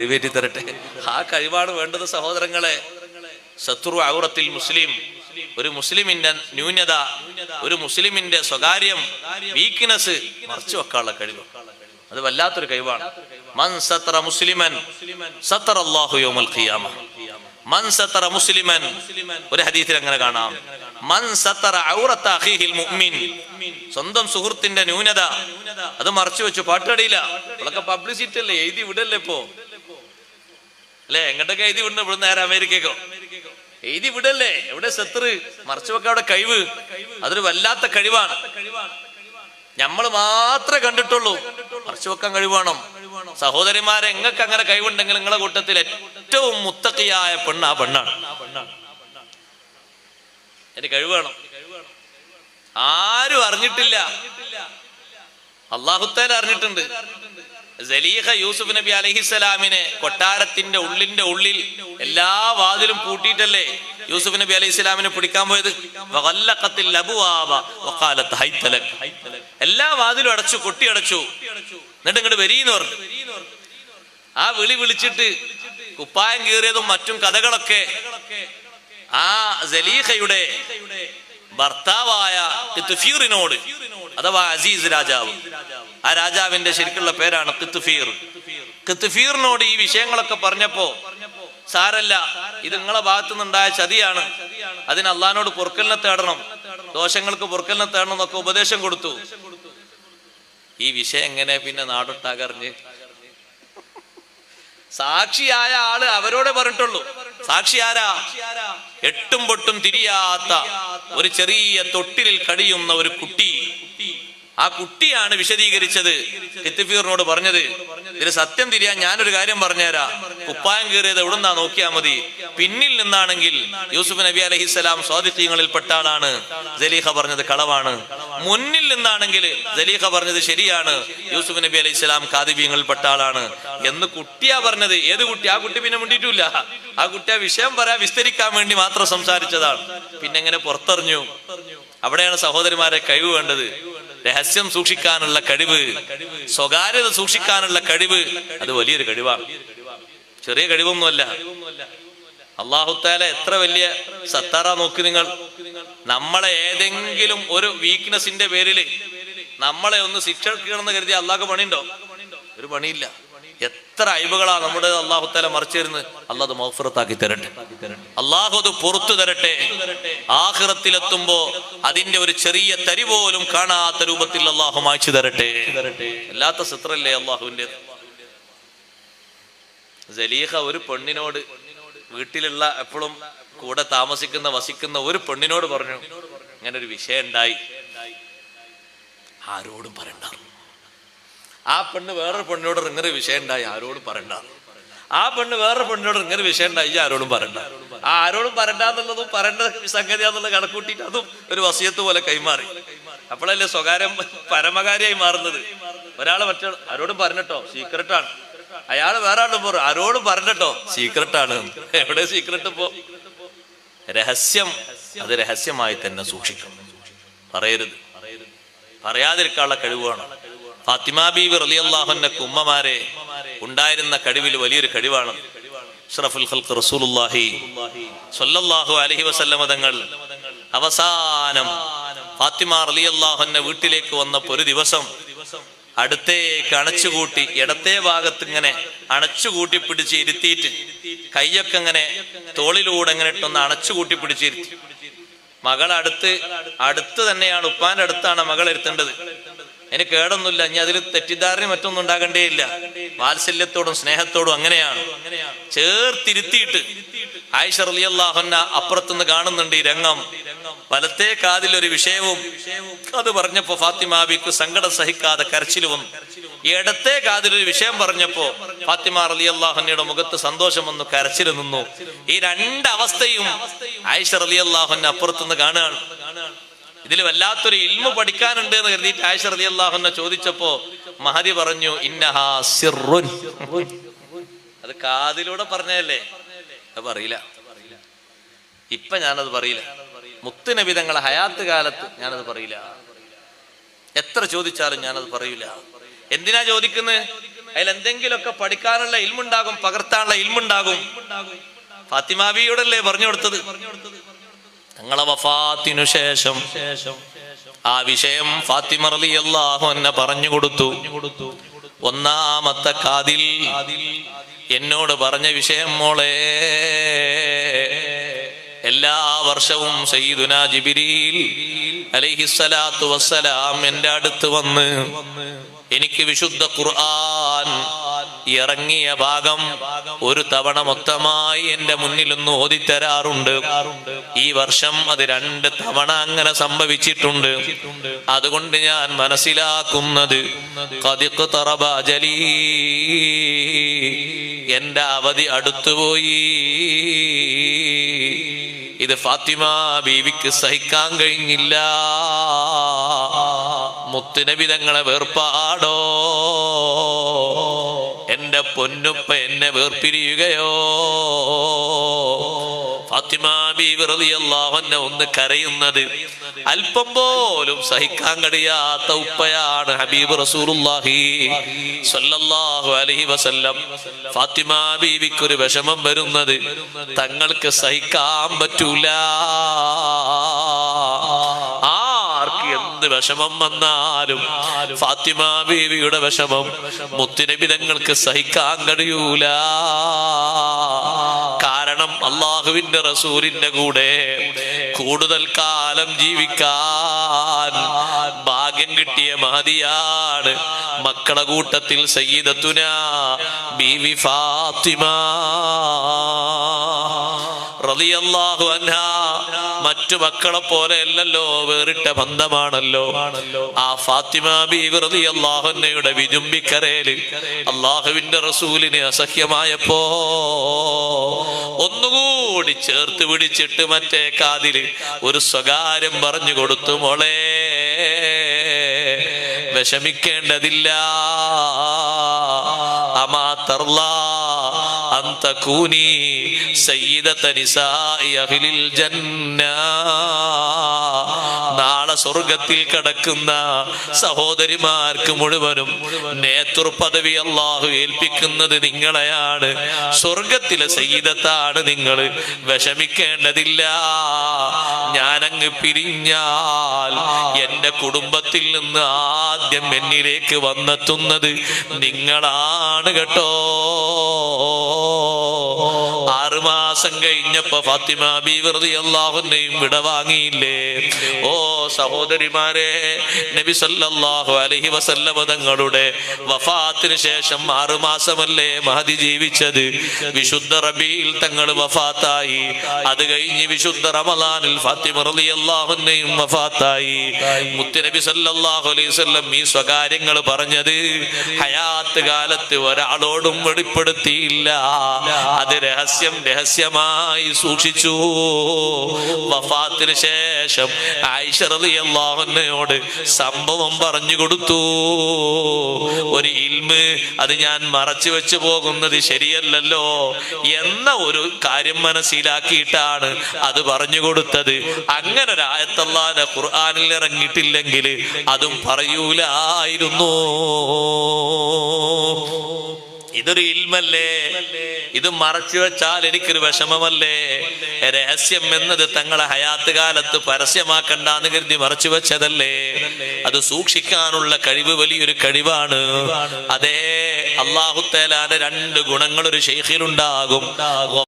നിറവേറ്റി തരട്ടെ. ആ കഴിവാണ് വേണ്ടത് സഹോദരങ്ങളെ. ശത്രു ഔറത്തിൽ മുസ്ലിം. ഒരു മുസ്ലിമിന്റെ ന്യൂനത ഒരു മുസ്ലിമിന്റെ സ്വകാര്യം വീക്ക്നെസ് മറച്ചു വെക്കാനുള്ള കഴിവ്. അത് വല്ലാത്തൊരു കഴിവാണ്. മൻ സത്ര മുസ്ലിമൻ സത്ര അല്ലാഹു യൗമൽ ഖിയാമ. മൻ സത്ര മുസ്ലിമൻ ഒരു ഹദീസിൽ അങ്ങനെ കാണാം. മൻ സത്ര ഔറത്ത അഖീഹിൽ മുഅ്മിൻ. സ്വന്തം സുഹൃത്തിന്റെ ന്യൂനത. അത് മറച്ചു വെച്ചു. പാട്ടടിയില്ല. അതൊക്കെ പബ്ലിസിറ്റി അല്ലേ? എഴുതി വിടല്ലേ ഇപ്പോ? അല്ലേ എങ്ങോട്ടൊക്കെ എഴുതി വിടണം? ഇവിടെ നേരെ അമേരിക്കക്കോ? എഴുതി വിടല്ലേ? എവിടെ ശത്രു? മറച്ചു വെക്ക അവിടെ കഴിവ്. അതൊരു വല്ലാത്ത കഴിവാണ്. നമ്മൾ മാത്രമേ കണ്ടിട്ടുള്ളൂ. മറച്ചു വെക്കാൻ കഴിവാണോ. സഹോദരിമാരെ എങ്ങൾക്ക് അങ്ങനെ കഴിവുണ്ടെങ്കിൽ നിങ്ങളെ കൂട്ടത്തിൽ ഏറ്റവും മുത്തക്കിയായ പെണ്ണ് ആ പെണ്ണാണ്. എന്റെ കഴിവ് വേണം. ആരും അറിഞ്ഞിട്ടില്ല. അള്ളാഹുത്തേല അറിഞ്ഞിട്ടുണ്ട്. സലീഹ യൂസുഫ് നബി അലഹിസ്സലാമിനെ കൊട്ടാരത്തിന്റെ ഉള്ളിന്റെ ഉള്ളിൽ എല്ലാ വാതിലും പൂട്ടിയിട്ടല്ലേ യൂസുഫ് നബി അലൈഹി സ്വലാമിനെ പിടിക്കാൻ പോയത്. എല്ലാ വാതിലും അടച്ചു കൊട്ടി അടച്ചു. എന്നിട്ട് ഇങ്ങോട്ട് വരീന്ന് പറഞ്ഞു. ആ വിളി വിളിച്ചിട്ട് കുപ്പായം കീറിയതും മറ്റും കഥകളൊക്കെ ആ സലീഹയുടെ ഭർത്താവായ കിത്തുഫീറിനോട് അഥവാ അസീസ് രാജാവ്. ആ രാജാവിന്റെ ശരിക്കുള്ള പേരാണ് കിത്തുഫീർ. കിത്തുഫീറിനോട് ഈ വിഷയങ്ങളൊക്കെ പറഞ്ഞപ്പോ സാരല്ല ഇത് നിങ്ങളെ ഭാഗത്തു നിന്നുണ്ടായ ചതിയാണ്. അതിന് അള്ളഹാനോട് പൊറുക്കലിനെ തേടണം. ദോഷങ്ങൾക്ക് പൊറുക്കലിനെ തേടണം എന്നൊക്കെ ഉപദേശം കൊടുത്തു. ഈ വിഷയം എങ്ങനെ പിന്നെ നാടൊട്ടാകറിഞ്ഞ്? സാക്ഷിയായ ആൾ അവരോടെ പറഞ്ഞിട്ടുള്ളൂ. സാക്ഷി ആരാ എട്ടും പൊട്ടും തിരിയാത്ത ഒരു ചെറിയ തൊട്ടിലിൽ കഴിയുന്ന ഒരു കുട്ടി. ആ കുട്ടിയാണ് വിശദീകരിച്ചത്. കിത്തിഫീറിനോട് പറഞ്ഞത് ഇതിൽ സത്യം തിരിയാൻ ഞാനൊരു കാര്യം പറഞ്ഞുതരാ. കുപ്പായം കീറിയത് എവിടുന്നാ നോക്കിയാ മതി. പിന്നിൽ നിന്നാണെങ്കിൽ യൂസുഫ് നബി അലഹിസ്സലാം സ്വാതിഥ്യങ്ങളിൽ പെട്ട ആളാണ്. ജലീഹ പറഞ്ഞത് കളവാണ്. മുന്നിൽ നിന്നാണെങ്കിൽ ജലീഹ പറഞ്ഞത് ശരിയാണ്. യൂസുഫ് നബി അലൈഹി സ്വലാം കാതിബീങ്ങളിൽപ്പെട്ട ആളാണ് എന്ന് കുട്ടിയാ പറഞ്ഞത്. ഏത് കുട്ടി? ആ കുട്ടി പിന്നെ മുണ്ടിട്ടില്ല ആ കുട്ടി ആ വിഷയം പറയാൻ വിസ്തരിക്കാൻ വേണ്ടി മാത്രം സംസാരിച്ചതാണ്. പിന്നെ എങ്ങനെ പുറത്തറിഞ്ഞു. അവിടെയാണ് സഹോദരിമാരെ കഴിവ് വേണ്ടത്. രഹസ്യം സൂക്ഷിക്കാനുള്ള കഴിവ് സ്വകാര്യത സൂക്ഷിക്കാനുള്ള കഴിവ് അത് വലിയൊരു കഴിവാണ്. ചെറിയ കഴിവൊന്നുമല്ല. അള്ളാഹുത്താല എത്ര വലിയ സത്താറ നോക്കി നിങ്ങൾ. നമ്മളെ ഏതെങ്കിലും ഒരു വീക്ക്നെസിന്റെ പേരിൽ നമ്മളെ ഒന്ന് ശിക്ഷിക്കണമെന്ന് കരുതി അള്ളാഹ് പണിയുണ്ടോ? ഒരു പണിയില്ല. എത്ര അയവുകളാ നമ്മുടെ അള്ളാഹുത്താല മറിച്ചു തരുന്നത്. അള്ളാഹ് അത് മൗഫറത്താക്കി തരട്ടെ. അള്ളാഹു അത് പുറത്തു തരട്ടെ. ആഹ്റത്തിലെത്തുമ്പോ അതിന്റെ ഒരു ചെറിയ തരി പോലും കാണാത്ത രൂപത്തിൽ അള്ളാഹു മായ്ച്ചു തരട്ടെ. അല്ലാത്ത സിത്രല്ലേ അള്ളാഹുവിന്റെ ഒരു പെണ്ണിനോട് വീട്ടിലുള്ള എപ്പോഴും കൂടെ താമസിക്കുന്ന വസിക്കുന്ന ഒരു പെണ്ണിനോട് പറഞ്ഞു ഇങ്ങനെ ഒരു വിഷയം ഉണ്ടായി. ആരോടും പറയണ്ട. ആ പെണ്ണ് വേറൊരു പെണ്ണിനോട് ഇങ്ങനെ വിഷയം ഉണ്ടായി ആരോടും പറയണ്ട. ആ പെണ്ണ് വേറൊരു പെണ്ണിനോട് ഇങ്ങനെ വിഷയം ഉണ്ടായി ആരോടും പറയണ്ട. ആ ആരോടും പറയണ്ട എന്നുള്ളതും പറയേണ്ട സംഗതിയാന്നുള്ള കണക്കൂട്ടിയിട്ട് അതും ഒരു വസിയത്ത് പോലെ കൈമാറി. അപ്പോഴല്ലേ സ്വകാര്യം പരമകാരിയായി മാറുന്നത്. ഒരാൾ മറ്റേ ആരോടും പറഞ്ഞിട്ടോ? സീക്രട്ടാണ് അയാൾ വേറെ ആളും പറ. ആരോടും സീക്രട്ട് സീക്രട്ടാണ് എവിടെ സീക്രട്ട് പോ രഹസ്യം അത് രഹസ്യമായി തന്നെ സൂക്ഷിക്കണം പറയരുത്. പറയാതിരിക്കാനുള്ള കഴിവാണ് വേണം ഫാത്തിമ ബീബി അള്ളാഹുന്റെ ഉമ്മമാരെ ഉണ്ടായിരുന്ന കഴിവിൽ വലിയൊരു കഴിവാണ്. അഷ്റഫുൽ ഖൽഖ് റസൂലുള്ളാഹി സ്വല്ലല്ലാഹു അലൈഹി വസല്ലമ തങ്ങൾ അവസാനം ഫാത്തിമ റളിയല്ലാഹുവിന്റെ വീട്ടിലേക്ക് വന്നപ്പോൾ ഒരു ദിവസം അടുത്തേക്ക് അണച്ചുകൂട്ടി ഇടത്തെ ഭാഗത്ത് ഇങ്ങനെ അണച്ചുകൂട്ടി പിടിച്ച് ഇരുത്തിയിട്ട് കൈയൊക്കെ ഇങ്ങനെ തോളിലൂടെ ഇങ്ങനെ ഇട്ടൊന്ന് അണച്ചുകൂട്ടി പിടിച്ചിരുത്തി മകൾ അടുത്ത് അടുത്ത് തന്നെയാണ് ഉപ്പാന്റെ അടുത്താണ് മകൾ ഇരുത്തേണ്ടത്. അതിന് കേടൊന്നുമില്ല ഇനി അതിൽ തെറ്റിദ്ധാരണ മറ്റൊന്നും ഉണ്ടാകണ്ടേയില്ല. വാത്സല്യത്തോടും സ്നേഹത്തോടും അങ്ങനെയാണ്. ചേർത്തിരുത്തിയിട്ട് ആയിഷ റളിയല്ലാഹുന്ന അപ്പുറത്തുനിന്ന് കാണുന്നുണ്ട് ഈ രംഗം. വലത്തെ കാതിൽ ഒരു വിഷയവും അത് പറഞ്ഞപ്പോ ഫാത്തിമാബിക്ക് സങ്കടം സഹിക്കാതെ കരച്ചിൽ വന്നു ഇടത്തെ കാതിൽ ഒരു വിഷയം പറഞ്ഞപ്പോ ഫാത്തിമ അലി അള്ളാഹുന്നയുടെ മുഖത്ത് സന്തോഷം വന്നു കരച്ചിൽ നിന്നു. ഈ രണ്ടവസ്ഥയും അവസ്ഥയും അലി അള്ളാഹുന്ന അപ്പുറത്തുനിന്ന് കാണുകയാണ്. ഇതിൽ വല്ലാത്തൊരു ഇൽമു പഠിക്കാനുണ്ട് എന്ന് കരുതിയിട്ട് ആയിഷ അലി അള്ളാഹുന്ന ചോദിച്ചപ്പോ മഹതി പറഞ്ഞു ഇന്നഹാ സിറുൻ. അത് കാതിലൂടെ പറഞ്ഞതല്ലേ? അത് പറയില്ല. ഇപ്പൊ ഞാനത് പറയില്ല. മുത്തുനബി തങ്ങളെ ഹയാത്ത് കാലത്ത് ഞാനത് പറയില്ല. എത്ര ചോദിച്ചാലും ഞാനത് പറയില്ല. എന്തിനാ ചോദിക്കുന്നത് അതിൽ എന്തെങ്കിലുമൊക്കെ പഠിക്കാനുള്ള ഇൽമുണ്ടാകും പകർത്താനുള്ള ഇൽമുണ്ടാകും. ഫാത്തിമാബിയോടല്ലേ പറഞ്ഞു കൊടുത്തത്? തങ്ങളെ വഫാത്തിനു ശേഷം ആ വിഷയം ഫാത്തിമ റലി അള്ളാഹു എന്നെ പറഞ്ഞു കൊടുത്തു. ഒന്നാമത്തെ കാതിൽ എന്നോട് പറഞ്ഞ വിഷയം മോളെ എല്ലാ വർഷവും സയ്യിദുന ജിബിരിൽ അലൈഹിസ്സലാത്തു വസ്സലാം എന്റെ അടുത്ത് വന്ന് എനിക്ക് വിശുദ്ധ ഖുർആൻ ഇറങ്ങിയ ഭാഗം ഒരു തവണ മൊത്തമായി എന്റെ മുന്നിലൊന്ന് ഓതിത്തരാറുണ്ട്. ഈ വർഷം അത് രണ്ട് തവണ അങ്ങനെ സംഭവിച്ചിട്ടുണ്ട്. അതുകൊണ്ട് ഞാൻ മനസ്സിലാക്കുന്നത് കതിക്ക് തറബാജലി എന്റെ അവധി അടുത്തുപോയി. ഇത് ഫാത്തിമ ബീവിക്ക് സഹിക്കാൻ കഴിഞ്ഞില്ല. മുത്തുനബി തങ്ങളെ വേർപ്പാടോ എന്റെ പൊന്നുപ്പ എന്നെ വേർപിരിയുകയോ ഫാത്തിമ ബീവി റളിയല്ലാഹു അൻഹ ഒന്ന് കരയുന്നത് അല്പം പോലും സഹിക്കാൻ കഴിയാത്ത ഉപ്പയാണ് ഹബീബ് റസൂലുള്ളാഹി സ്വല്ലല്ലാഹു അലൈഹി വസല്ലം. ഫാത്തിമ ബീവിക്ക് ഒരു വിഷമം വരുന്നത് തങ്ങൾക്ക് സഹിക്കാൻ പറ്റൂല. വിഷമം വന്നാലും ഫാത്തിമ ബീവിയുടെ വിഷമം മുത്തുനബി തങ്ങൾക്ക് സഹിക്കാൻ കഴിയൂല. അള്ളാഹുവിന്റെ റസൂലിന്റെ കൂടെ കൂടുതൽ കാലം ജീവിക്കാൻ ഭാഗ്യം കിട്ടിയ മഹതിയാണ് മക്കളെ കൂട്ടത്തിൽ സയ്യിദത്തുന ബീവി ഫാത്തിമ. റളിയല്ലാഹു അൻഹ. മറ്റു മക്കളെ പോലെ അല്ലല്ലോ വേറിട്ട ബന്ധമാണല്ലോ. ആ ഫാത്തിമ ബീവി റളിയല്ലാഹു അൻഹയുടെ വിജുംബിക്കരയിൽ അള്ളാഹുവിന്റെ റസൂലിന് അസഹ്യമായപ്പോ ഒന്നുകൂടി ചേർത്ത് പിടിച്ചിട്ട് മറ്റേ കാതിൽ ഒരു സ്വകാര്യം പറഞ്ഞു കൊടുത്തു മോളെ വിഷമിക്കേണ്ടതില്ല. അമാ തർല സയ്യിദത നിസാഇ അഹ്ലിൽ ജന്ന സ്വർഗത്തിൽ കിടക്കുന്ന സഹോദരിമാർക്ക് മുഴുവനും നേതൃ പദവി അള്ളാഹു ഏൽപ്പിക്കുന്നത് നിങ്ങളെയാണ്. സ്വർഗത്തിലെ സയ്യിദത്താണ് നിങ്ങൾ. വിഷമിക്കേണ്ടതില്ല. ഞാനങ്ങ് പിരിഞ്ഞാൽ എന്റെ കുടുംബത്തിൽ നിന്ന് ആദ്യം എന്നിലേക്ക് വന്നെത്തുന്നത് നിങ്ങളാണ് കേട്ടോ. ആറുമാസം കഴിഞ്ഞപ്പോ ഫാത്തിമ ബീവൃതി അള്ളാഹുനെയും വിടവാങ്ങിയില്ലേ ഓ സഹോദരിമാരെ നബി സല്ലാഹു അലഹി വസല്ലമ തങ്ങളുടെ വഫാത്തിന് ശേഷം ആറുമാസമല്ലേ മഹതി ജീവിച്ചത്? വിശുദ്ധ റബിയിൽ തങ്ങൾ വഫാത്തായി. അത് കഴിഞ്ഞ് വിശുദ്ധ റമലാനിൽ ഫാത്തിമ റളിയല്ലാഹുവിനെയും വഫാത്തായി. മുത്തുനബി സല്ലാഹു അലൈഹി വസല്ലം ഈ സ്വകാര്യങ്ങൾ പറഞ്ഞത് ഹയാത്ത് കാലത്ത് ഒരാളോടും വെളിപ്പെടുത്തിയില്ല. അത് രഹസ്യം രഹസ്യമായി സൂക്ഷിച്ചു. വഫാത്തിന് ശേഷം ആയിഷ അള്ളാഹുനയോട് സംഭവം പറഞ്ഞു കൊടുത്തു. ഒരു ഇൽമ് അത് ഞാൻ മറച്ചു വെച്ചു പോകുന്നത് ശരിയല്ലല്ലോ എന്ന ഒരു കാര്യം മനസ്സിലാക്കിയിട്ടാണ് അത് പറഞ്ഞു കൊടുത്തത്. അങ്ങനെ ഒരു ആയത്തല്ലാതെ ഖുർആാനിൽ ഇറങ്ങിയിട്ടില്ലെങ്കിൽ അതും പറയൂലായിരുന്നു. ഇതൊരു ഇൽമല്ലേ? ഇത് മറച്ചു വെച്ചാൽ എനിക്കൊരു വിഷമമല്ലേ? രഹസ്യം എന്നത് തങ്ങളെ ഹയാത്ത് കാലത്ത് പരസ്യമാക്കണ്ടെന്ന് കരുതി മറച്ചു വെച്ചതല്ലേ? അത് സൂക്ഷിക്കാനുള്ള കഴിവ് വലിയൊരു കഴിവാണ്. അതേ അള്ളാഹുത്തേലാന്റെ രണ്ട് ഗുണങ്ങൾ ഒരു ഷെയ്ഖിലുണ്ടാകും